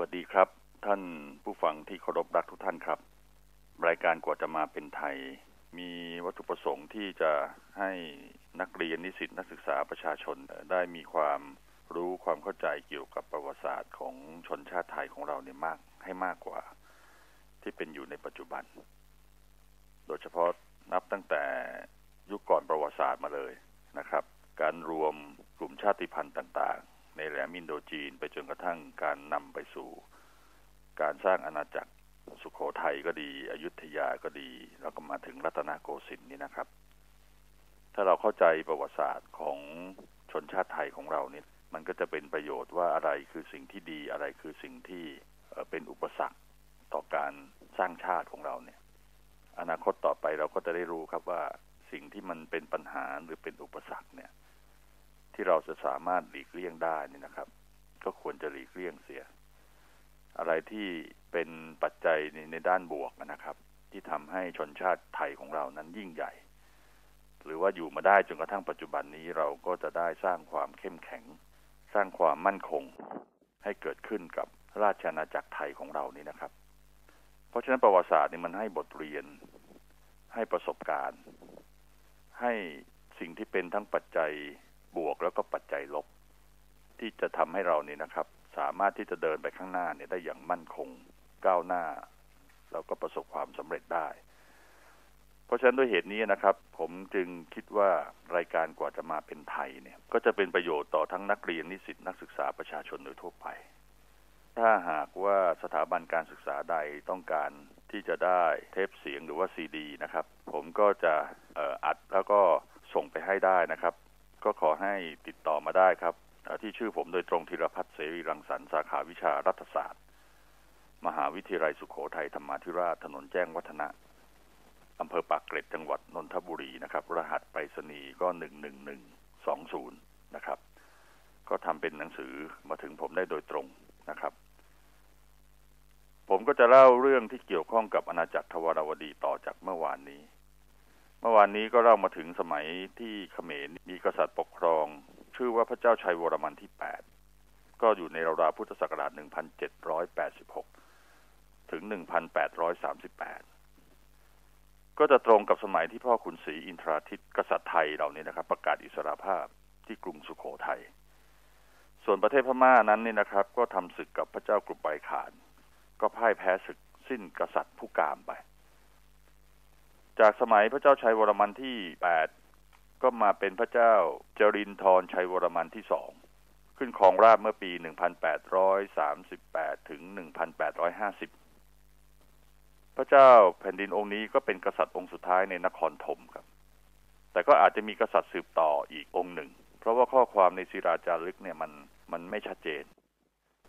วัสดีครับ ท่านผู้ฟังที่เคารพรักทุกท่านครับ รายการกว่าจะมาเป็นไทย มีวัตถุประสงค์ที่จะให้นักเรียนนิสิตนักศึกษาประชาชนได้มีความรู้ความเข้าใจเกี่ยวกับประวัติศาสตร์ของชนชาติไทยของเราเนี่ยมากให้มากกว่า ที่เป็นอยู่ในปัจจุบัน โดยเฉพาะนับตั้งแต่ยุคก่อนประวัติศาสตร์มาเลยนะครับ การรวมกลุ่มชาติพันธุ์ต่าง ในแหลมอินโดจีน ไปจนกระทั่งการนำไปสู่ การสร้างอาณาจักรสุขโขทัยก็ดี อยุธยาก็ดี แล้วก็มาถึงรัตนโกสินทร์นี่นะครับ ถ้าเราเข้าใจประวัติศาสตร์ของชนชาติไทยของเราเนี่ยมันก็จะเป็นประโยชน์ว่าอะไรคือสิ่งที่ดีอะไรคือสิ่งที่เป็นอุปสรรคต่อการสร้างชาติของเราเนี่ย อนาคตต่อไปเราก็จะได้รู้ครับว่าสิ่งที่มันเป็นปัญหาหรือเป็นอุปสรรคเนี่ย ที่เราจะสามารถหลีกเลี่ยงได้นี่นะครับ ก็ควรจะหลีกเลี่ยงเสีย อะไรที่เป็นปัจจัยในในด้านบวกนะครับ ที่ทำให้ชนชาติไทยของเรานั้นยิ่งใหญ่ หรือว่าอยู่มาได้จนกระทั่งปัจจุบันนี้เราก็จะได้สร้างความเข้มแข็ง สร้างความมั่นคงให้เกิดขึ้นกับราชอาณาจักรไทยของเรานี่นะครับ เพราะฉะนั้นประวัติศาสตร์นี่มันให้บทเรียน ให้ประสบการณ์ ให้สิ่งที่เป็นทั้งปัจจัย บวกแล้วก็ปัจจัยลบ ที่จะทำให้เรานี่นะครับ สามารถที่จะเดินไปข้างหน้าเนี่ยได้อย่างมั่นคงก้าวหน้า แล้วก็ประสบความสำเร็จได้ เพราะฉะนั้นด้วยเหตุนี้นะครับ ผมจึงคิดว่ารายการกว่าจะมาเป็นไทยเนี่ย ก็จะเป็นประโยชน์ต่อทั้งนักเรียนนิสิตนักศึกษาประชาชนโดยทั่วไป ถ้าหากว่าสถาบันการศึกษาใดต้องการที่จะได้เทปเสียงหรือว่าซีดีนะครับ ผมก็จะอัดแล้วก็ส่งไปให้ได้นะครับ ก็ขอให้ติดต่อมาได้ครับ ที่ชื่อผมโดยตรงธีรพัฒน์เสรีรังสรรค์สาขาวิชารัฐศาสตร์ มหาวิทยาลัยสุขโขทัยธรรมาธิราชถนนแจ้งวัฒนะอำเภอปากเกร็ดจังหวัดนนทบุรีนะครับ รหัสไปรษณีย์ก็หนึ่งหนึ่งหนึ่งสองศูนย์นะครับ ก็ทำเป็นหนังสือมาถึงผมได้โดยตรงนะครับ ผมก็จะเล่าเรื่องที่เกี่ยวข้องกับอาณาจักรทวารวดีต่อจากเมื่อวานนี้ เมื่อวานนี้ก็เล่ามาถึงสมัยที่เขมรมีกษัตริย์ปกครอง ชื่อว่าพระเจ้าชัยวรมันที่แปดก็อยู่ในราวๆพุทธศักราช 1786 ถึง 1838 ก็จะตรงกับสมัยที่พ่อขุนศรีอินทราทิตกษัตริย์ไทยเราเนี่ยนะครับ ประกาศอิสรภาพที่กรุงสุขโขทัย ส่วนประเทศพม่านั้นนี่นะครับ ก็ทำศึกกับพระเจ้ากรุบไบขาน ก็พ่ายแพ้ศึกสิ้นกษัตริย์ผู้กามไป จากสมัยพระเจ้าชัยวรมันที่แปดก็มาเป็นพระเจ้าเจรินทรชัยวรมันที่สองขึ้นครองราชเมื่อปี 1838 ถึง 1850 พระเจ้าแผ่นดินองค์นี้ก็เป็นกษัตริย์องค์สุดท้ายในนครธมครับ แต่ก็อาจจะมีกษัตริย์สืบต่ออีกองค์หนึ่ง เพราะว่าข้อความในศิราจารึกเนี่ยมันมันไม่ชัดเจน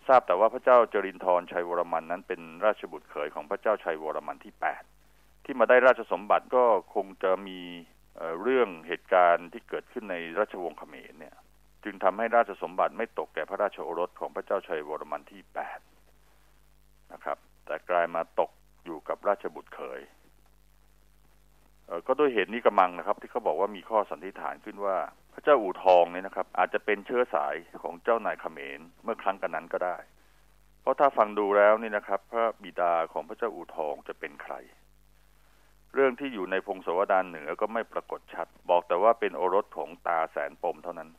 ทราบแต่ว่าพระเจ้าเจรินทรชัยวรมันนั้นเป็นราชบุตรเขยของพระเจ้าชัยวรมันที่ 8 ที่มาได้ราชสมบัติก็คงจะมีเรื่องเหตุการณ์ที่เกิดขึ้นในราชวงศ์เขมรเนี่ย จึงทำให้ราชสมบัติไม่ตกแก่พระราชโอรสของพระเจ้าชัยวรมันที่แปดนะครับ แต่กลายมาตกอยู่กับราชบุตรเขยเก็ด้วยเหตุนี้กำมังนะครับ ที่เขาบอกว่ามีข้อสันนิษฐานขึ้นว่า พระเจ้าอู่ทองเนี่ยนะครับ อาจจะเป็นเชื้อสายของเจ้านายเขมรเมื่อครั้งกันนั้นก็ได้ เพราะถ้าฟังดูแล้วนี่นะครับ พระบิดาของพระเจ้าอู่ทองจะเป็นใคร เรื่องที่อยู่ในพงศาวดารเหนือก็ไม่ปรากฏชัด บอกแต่ว่าเป็นโอรสของตาแสนปมเท่านั้น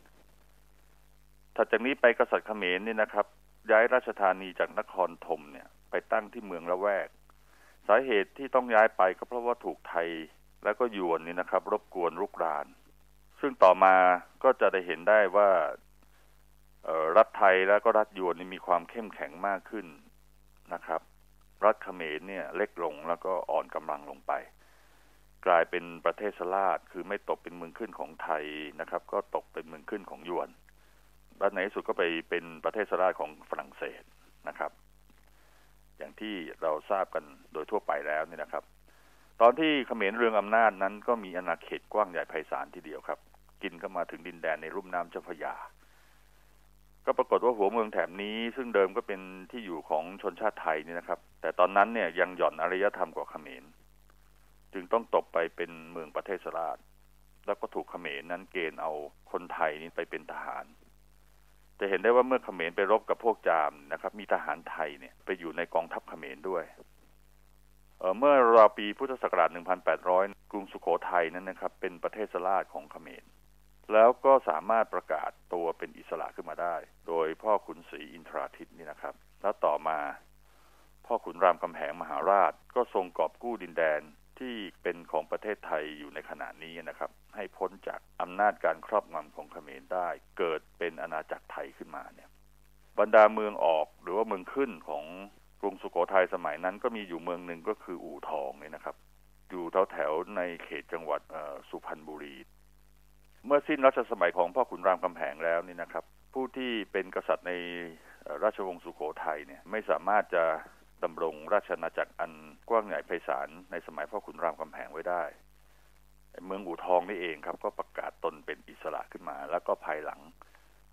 ถัดจากนี้ไปกษัตริย์เขมรนี่นะครับ ย้ายราชธานีจากนครธมเนี่ย ไปตั้งที่เมืองละแวก สาเหตุที่ต้องย้ายไปก็เพราะว่าถูกไทยแล้วก็ยวนนี่นะครับ รบกวนรุกราน ซึ่งต่อมาก็จะได้เห็นได้ว่ารัฐไทยแล้วก็รัฐยวนนี่มีความเข้มแข็งมากขึ้นนะครับ รัฐเขมรเนี่ยเล็กลงแล้วก็อ่อนกำลังลงไป กลายเป็นประเทศสลาดคือไม่ตกเป็นเมืองขึ้นของไทยนะครับ ก็ตกเป็นเมืองขึ้นของยวนและในที่สุดก็ไปเป็นประเทศสราชของฝรั่งเศสนะครับ อย่างที่เราทราบกันโดยทั่วไปแล้วนี่นะครับ ตอนที่เขมรเรืองอำนาจนั้น ก็มีอาณาเขตกว้างใหญ่ไพศาลทีเดียวครับ กินเข้ามาถึงดินแดนในรุ่มน้ำเจ้าพระยา ก็ปรากฏว่าหัวเมืองแถบนี้ ซึ่งเดิมก็เป็นที่อยู่ของชนชาติไทยนี่นะครับ แต่ตอนนั้นเนี่ยยังหย่อนอารยธรรมกว่าเขมร จึงต้องตกไปเป็นเมืองประเทศสราชแล้วก็ถูกเขมรนั้นเกณฑ์เอาคนไทยนี้ไปเป็นทหาร จะเห็นได้ว่าเมื่อเขมรไปรบกับพวกจามนะครับ มีทหารไทยเนี่ย ไปอยู่ในกองทัพเขมรด้วยเเมื่อราวปีพุทธศักราช 1800 กรุงสุโขทัยนั้นนะครับ เป็นประเทศสลาดของเขมร แล้วก็สามารถประกาศตัวเป็นอิสระขึ้นมาได้ โดยพ่อขุนศรีอินทราทิตนี่นะครับ แล้วต่อมา พ่อขุนรามคำแหงมหาราชก็ทรงกอบกู้ดินแดน ที่เป็นของประเทศไทยอยู่ในขณะนี้นะครับ ให้พ้นจากอำนาจการครอบงำของเขมรได้ เกิดเป็นอาณาจักรไทยขึ้นมาเนี่ย บรรดาเมืองออกหรือว่าเมืองขึ้นของกรุงสุโขทัยสมัยนั้นก็มีอยู่เมืองหนึ่งก็คืออู่ทองเนี่ยนะครับ อยู่แถวแถวในเขตจังหวัดสุพรรณบุรี เมื่อสิ้นรัชสมัยของพ่อขุนรามคำแหงแล้วนี่นะครับ ผู้ที่เป็นกษัตริย์ในราชวงศ์สุโขทัยเนี่ยไม่สามารถจะ ดำรงราชนาจักรอันกว้างใหญ่ไพศาลในสมัยพ่อขุนรามคำแหงไว้ได้เมืองอู่ทองนี่เองครับ ก็ประกาศตนเป็นอิสระขึ้นมา แล้วก็ภายหลัง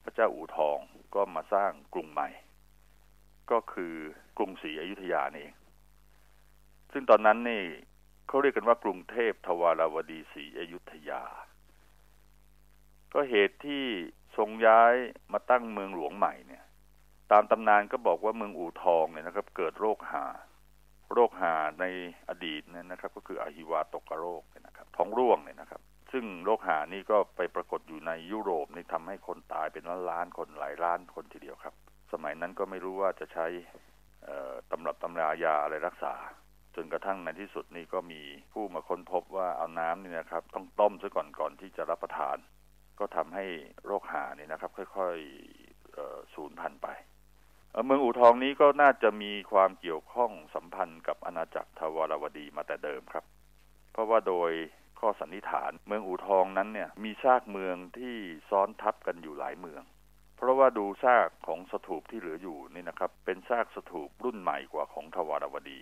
พระเจ้าอู่ทองก็มาสร้างกรุงใหม่ ก็คือกรุงศรีอยุธยานี่เองซึ่งตอนนั้นนี่เขาเรียกกันว่ากรุงเทพทวารวดีศรีอยุธยา ก็เหตุที่ทรงย้ายมาตั้งเมืองหลวงใหม่เนี่ย ตามตำนานก็บอกว่าเมืองอู่ทองเนี่ยนะครับ เกิดโรคหา โรคหาในอดีตเนี่ยนะครับ ก็คืออหิวาตกโรคนะครับ ท้องร่วงเนี่ยนะครับ ซึ่งโรคหานี่ก็ไปปรากฏอยู่ในยุโรปนี่ทำให้คนตายเป็นล้านล้านคนหลายล้านคนทีเดียวครับ สมัยนั้นก็ไม่รู้ว่าจะใช้ตำรับตำรายาอะไรรักษา จนกระทั่งในที่สุดนี่ก็มีผู้มาค้นพบว่าเอาน้ำนี่นะครับ ต้องต้มซะก่อนก่อนที่จะรับประทาน ก็ทำให้โรคหานี่นะครับ ค่อยๆสูญพันธุ์ไป เมืองอู่ทองนี้ก็น่าจะมีความเกี่ยวข้องสัมพันธ์กับอาณาจักรทวารวดีมาแต่เดิมครับ เพราะว่าโดยข้อสันนิษฐานเมืองอู่ทองนั้นเนี่ยมีซากเมืองที่ซ้อนทับกันอยู่หลายเมือง เพราะว่าดูซากของสถูปที่เหลืออยู่นี่นะครับ เป็นซากสถูปรุ่นใหม่กว่าของทวารวดี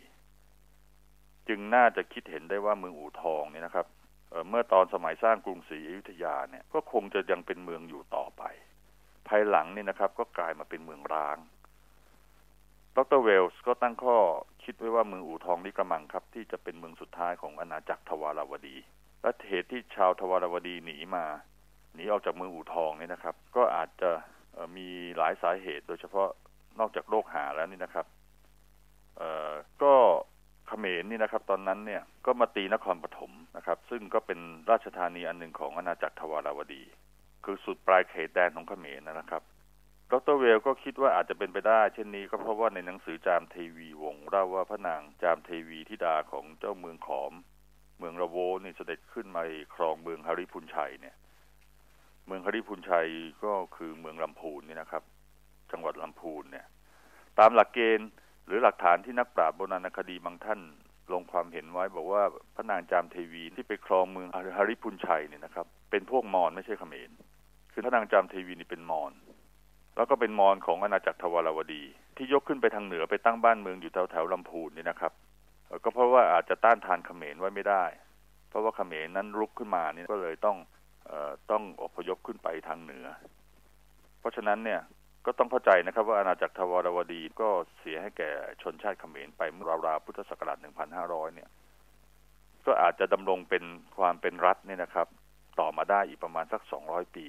จึงน่าจะคิดเห็นได้ว่าเมืองอู่ทองนี่นะครับเเมื่อตอนสมัยสร้างกรุงศรีอยุธยาเนี่ยก็คงจะยังเป็นเมืองอยู่ต่อไป ภายหลังนี่นะครับ ก็กลายมาเป็นเมืองร้าง ดรเวลส์ก็ตั้งข้อคิดไว้ว่าเมืองอู่ทองนี้กระมังครับ ที่จะเป็นเมืองสุดท้ายของอาณาจักรทวารวดี และเหตุที่ชาวทวารวดีหนีมาหนีออกจากเมืองอู่ทองนี่นะครับ ก็อาจจะมีหลายสาเหตุ โดยเฉพาะนอกจากโรคหาแล้วนี่นะครับเออก็เขมรนี่นะครับ ตอนนั้นเนี่ยก็มาตีนครปฐมนะครับ ซึ่งก็เป็นราชธานีอันหนึ่งของอาณาจักรทวารวดี คือสุดปลายเขตแดนของเขมรนะครับ ดรเวลก็คิดว่าอาจจะเป็นไปได้ เช่นนี้ก็เพราะว่าในหนังสือจามเทวีวงเล่าว่าพระนางจามเทวีธิดาของเจ้าเมืองขอม เมืองระโวนี่เสด็จขึ้นมาครองเมืองฮาริพุนชัยเนี่ย เมืองฮาริพุนชัยก็คือเมืองลำพูนนี่นะครับ จังหวัดลำพูนเนี่ย ตามหลักเกณฑ์หรือหลักฐานที่นักปราชญ์โบราณคดีบางท่านลงความเห็นไว้บอกว่าพระนางจามเทวีที่ไปครองเมืองฮาริพุนชัยเนี่ยนะครับ เป็นพวกมอญไม่ใช่เขมรคือพระนางจามเทวีนี่เป็นมอญ แล้วก็เป็นมอญของอาณาจักรทวารวดี ที่ยกขึ้นไปทางเหนือไปตั้งบ้านเมืองอยู่แถวแถวลำพูนนี่นะครับก็เพราะว่าอาจจะต้านทานเขมรไว้ไม่ได้ เพราะว่าเขมรนั้นรุกขึ้นมานี่ก็เลยต้องออต้องอพยพขึ้นไปทางเหนือ เพราะฉะนั้นเนี่ยก็ต้องเข้าใจนะครับว่าอาณาจักรทวารวดีก็เสียให้แก่ชนชาติเขมรไปเมื่อราวๆพุทธศักราช 1,500 เนี่ย ก็อาจจะดำรงเป็นความเป็นรัฐเนี่ยนะครับ ต่อมาได้อีกประมาณสัก 200 ปี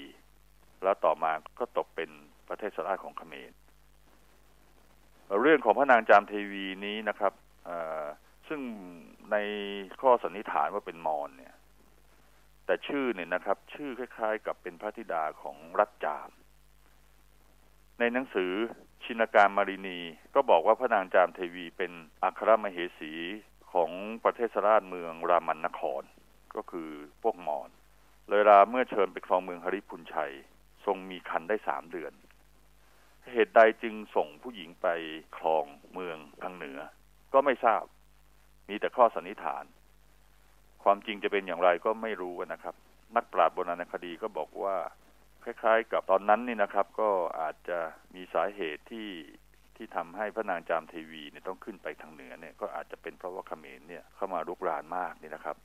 แล้วต่อมาก็ตกเป็น ประเทศสลาของเขมรเรื่องของพระนางจามเทวีนี้นะครับซึ่งในข้อสันนิษฐานว่าเป็นมอญเนี่ย แต่ชื่อเนี่ยนะครับ ชื่อคล้าย ๆ กับเป็นพระธิดาของรัฐจาม ในหนังสือชินการมารินีก็บอกว่าพระนางจามเทวีเป็นอัครมเหสีของประเทศสราชเมืองรามันนคร ก็คือพวกมอญเลยลาเมื่อเชิญไปครองเมืองฮริพุนชัย ทรงมีคันได้สามเดือน เหตุใดจึงส่งผู้หญิงไปคลองเมืองทางเหนือ ก็ไม่ทราบ มีแต่ข้อสันนิษฐาน ความจริงจะเป็นอย่างไรก็ไม่รู้นะครับ นักปราชญ์โบราณคดีก็บอกว่า คล้ายๆ กับตอนนั้นนี่นะครับ ก็อาจจะมีสาเหตุที่ที่ทำให้พระนางจามเทวีเนี่ยต้องขึ้นไปทางเหนือเนี่ยก็อาจจะเป็นเพราะว่าเขมรเนี่ยเข้ามาลุกรานมากนี่นะครับ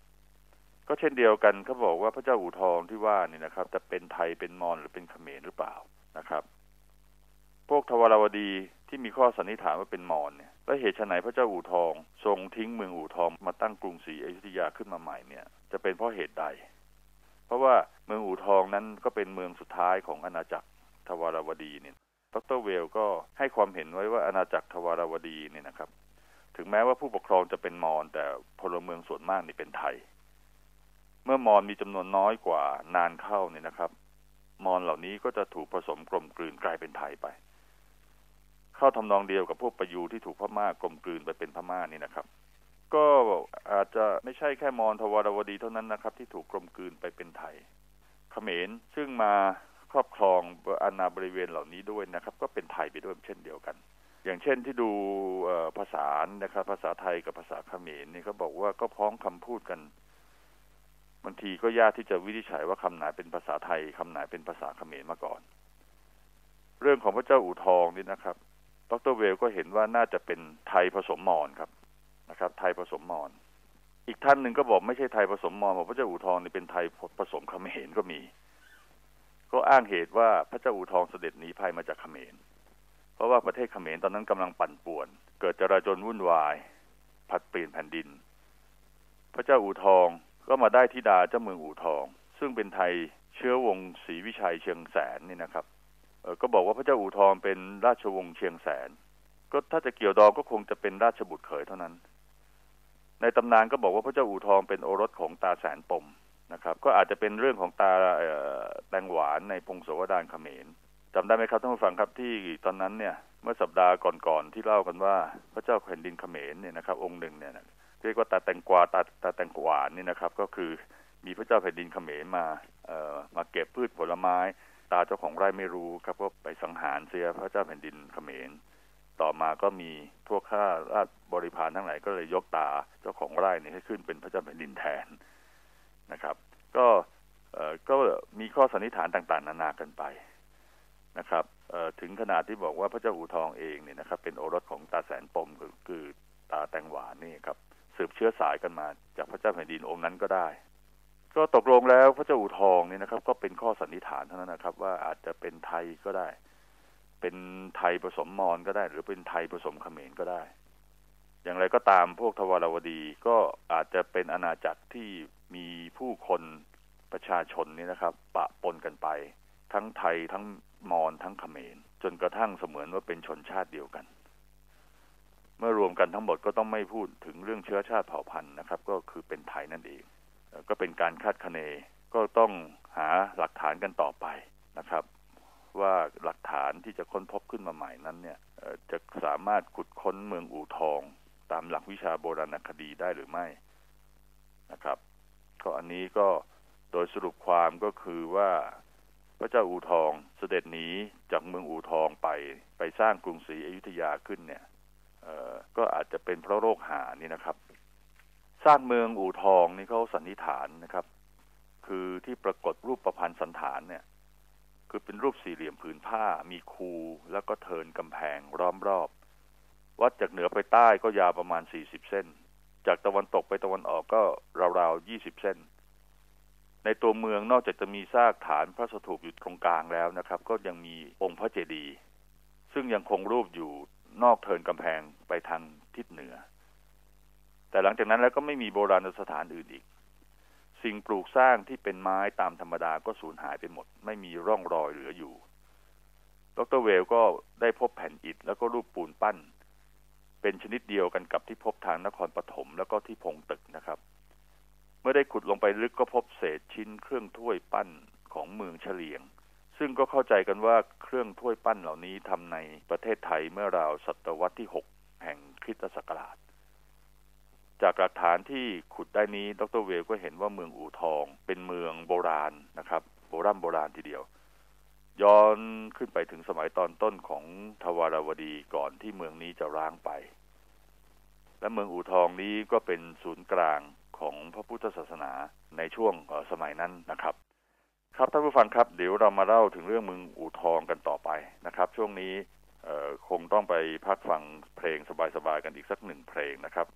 ก็เช่นเดียวกันเขาบอกว่าพระเจ้าอู่ทองที่ว่านี่นะครับ จะเป็นไทยเป็นมอญหรือเป็นเขมรหรือเปล่านะครับ พวกทวารวดีที่มีข้อสันนิษฐานว่าเป็นมอญเนี่ยและเหตุไฉนพระเจ้าอู่ทอง ทรงทิ้งเมืองอู่ทองมาตั้งกรุงศรีอยุธยาขึ้นมาใหม่เนี่ยจะเป็นเพราะเหตุใด เพราะว่าเมืองอู่ทองนั้นก็เป็นเมืองสุดท้ายของอาณาจักรทวารวดีเนี่ยดรเวลก็ให้ความเห็นไว้ว่าอาณาจักรทวารวดีเนี่ยนะครับ ถึงแม้ว่าผู้ปกครองจะเป็นมอญแต่พลเมืองส่วนมากนี่เป็นไทย เมื่อมอญมีจำนวนน้อยกว่านานเข้าเนี่ยนะครับ มอญเหล่านี้ก็จะถูกผสมกลมกลืนกลายเป็นไทยไป เข้าทำนองเดียวกับพวกประยูที่ถูกพม่ากลมกลืนไปเป็นพม่านี่นะครับ ก็อาจจะไม่ใช่แค่มอญทวารวดีเท่านั้นนะครับ ที่ถูกกลมกลืนไปเป็นไทยเขมรซึ่งมาครอบครองอาณาบริเวณเหล่านี้ด้วยนะครับ ก็เป็นไทยไปด้วยเช่นเดียวกัน อย่างเช่นที่ดูภาษานะครับ ภาษาไทยกับภาษาเขมรนี่เขาบอกว่าก็พ้องคำพูดกันบางทีก็ยากที่จะวินิจฉัยว่าคำไหนเป็นภาษาไทยคำไหนเป็นภาษาเขมรมาก่อน เรื่องของพระเจ้าอู่ทองนี่นะครับ ดรเวลก็เห็นว่าน่าจะเป็นไทยผสมมอญครับนะครับ ไทยผสมมอญอีกท่านหนึ่งก็บอกไม่ใช่ไทยผสมมอญบอกพระเจ้าอู่ทองนี่เป็นไทยผสมเขมรก็มี ก็อ้างเหตุว่าพระเจ้าอู่ทองเสด็จหนีภัยมาจากเขมร เพราะว่าประเทศเขมรตอนนั้นกำลังปั่นป่วน เกิดจราจนวุ่นวาย ผัดเปลี่ยนแผ่นดิน พระเจ้าอู่ทองก็มาได้ทิดาเจ้าเมืองอู่ทอง ซึ่งเป็นไทยเชื้อวงศรีวิชัยเชียงแสนนี่นะครับ ก็บอกว่าพระเจ้าอู่ทองเป็นราชวงศ์เชียงแสน ก็ถ้าจะเกี่ยวดองก็คงจะเป็นราชบุตรเขยเท่านั้น ในตำนานก็บอกว่าพระเจ้าอู่ทองเป็นโอรสของตาแสนปมนะครับ ก็อาจจะเป็นเรื่องของตาแตงหวานในพงศวดารเขมรจำได้ไหมครับท่านผู้ฟังครับที่ตอนนั้นเนี่ยเมื่อสัปดาห์ก่อนๆที่เล่ากันว่าพระเจ้าแผ่นดินเขมรเนี่ยนะครับ องค์หนึ่งเนี่ยเรียกว่าตาแตงกวาตาตาแตงกวานนี่นะครับ ก็คือมีพระเจ้าแผ่นดินเขมรมาเอ่อมาเก็บพืชผลไม้ ตาเจ้าของไร่ไม่รู้ครับก็ไปสังหารเสียพระเจ้าแผ่นดินเขมร ต่อมาก็มีพวกข้าราชบริพารทั้งหลายก็เลยยกตาเจ้าของไร่นี่ให้ขึ้นเป็นพระเจ้าแผ่นดินแทนนะครับ ก็เออก็มีข้อสันนิษฐานต่างๆ นานากันไปนะครับเออถึงขนาดที่บอกว่าพระเจ้าอู่ทองเองเนี่ยนะครับ เป็นโอรสของตาแสนปมคือตาแตงหวานนี่ครับสืบเชื้อสายกันมาจากพระเจ้าแผ่นดินองค์นั้นก็ได้ ก็ตกลงแล้วพระเจ้าอู่ทองนี่นะครับ ก็เป็นข้อสันนิษฐานเท่านั้นนะครับ ว่าอาจจะเป็นไทยก็ได้ เป็นไทยผสมมอญก็ได้ หรือเป็นไทยผสมเขมรก็ได้ อย่างไรก็ตามพวกทวารวดีก็อาจจะเป็นอาณาจักรที่มีผู้คนประชาชนนี่นะครับ ปะปนกันไป ทั้งไทยทั้งมอญทั้งเขมร จนกระทั่งเสมือนว่าเป็นชนชาติเดียวกัน เมื่อรวมกันทั้งหมดก็ต้องไม่พูดถึงเรื่องเชื้อชาติเผ่าพันธุ์นะครับ ก็คือเป็นไทยนั่นเอง ก็เป็นการคาดคะเน ก็ต้องหาหลักฐานกันต่อไปนะครับ ว่าหลักฐานที่จะค้นพบขึ้นมาใหม่นั้นเนี่ยจะสามารถขุดค้นเมืองอู่ทอง ตามหลักวิชาโบราณคดีได้หรือไม่นะครับ ก็อันนี้ก็โดยสรุปความก็คือว่าพระเจ้าอู่ทองเสด็จหนีจากเมืองอู่ทองไปไปสร้างกรุงศรีอยุธยาขึ้นเนี่ยก็อาจจะเป็นเพราะโรคหานี่นะครับ สร้างเมืองอู่ทองนี่เขาสันนิษฐานนะครับ คือที่ปรากฏรูปประพันธ์สันฐานเนี่ย คือเป็นรูปสี่เหลี่ยมผืนผ้า มีคูแล้วก็เทินกำแพงล้อมรอบ วัดจากเหนือไปใต้ก็ยาวประมาณสี่สิบเส้น จากตะวันตกไปตะวันออกก็ราวๆยี่สิบเส้น ในตัวเมืองนอกจากจะมีซากฐานพระสถูปอยู่ตรงกลางแล้วนะครับ ก็ยังมีองค์พระเจดีย์ซึ่งยังคงรูปอยู่นอกเทินกำแพงไปทางทิศเหนือ แต่หลังจากนั้นแล้วก็ไม่มีโบราณสถานอื่นอีก สิ่งปลูกสร้างที่เป็นไม้ตามธรรมดาก็สูญหายไปหมด ไม่มีร่องรอยเหลืออยู่ ดรเวลก็ได้พบแผ่นอิฐแล้วก็รูปปูนปั้น เป็นชนิดเดียวกันกับที่พบทางนครปฐมแล้วก็ที่พงตึกนะครับ เมื่อได้ขุดลงไปลึกก็พบเศษชิ้นเครื่องถ้วยปั้นของเมืองเฉลียง ซึ่งก็เข้าใจกันว่าเครื่องถ้วยปั้นเหล่านี้ทำในประเทศไทยเมื่อราวศตวรรษที่ 6 แห่งคริสตศักราช จากหลักฐานที่ขุดได้นี้ ดรเวลก็เห็นว่าเมืองอู่ทอง เป็นเมืองโบราณนะครับ โบราณโบราณทีเดียว ย้อนขึ้นไปถึงสมัยตอนต้นของทวารวดีก่อนที่เมืองนี้จะร้างไป และเมืองอู่ทองนี้ก็เป็นศูนย์กลางของพระพุทธศาสนาในช่วงสมัยนั้นนะครับ ครับท่านผู้ฟังครับ เดี๋ยวเรามาเล่าถึงเรื่องเมึงอู่ทองกันต่อไปนะครับ ช่วงนี้คงต้องไปพักฟังเพลงสบายๆกันอีกสักหนึ่งเพลงนะครับ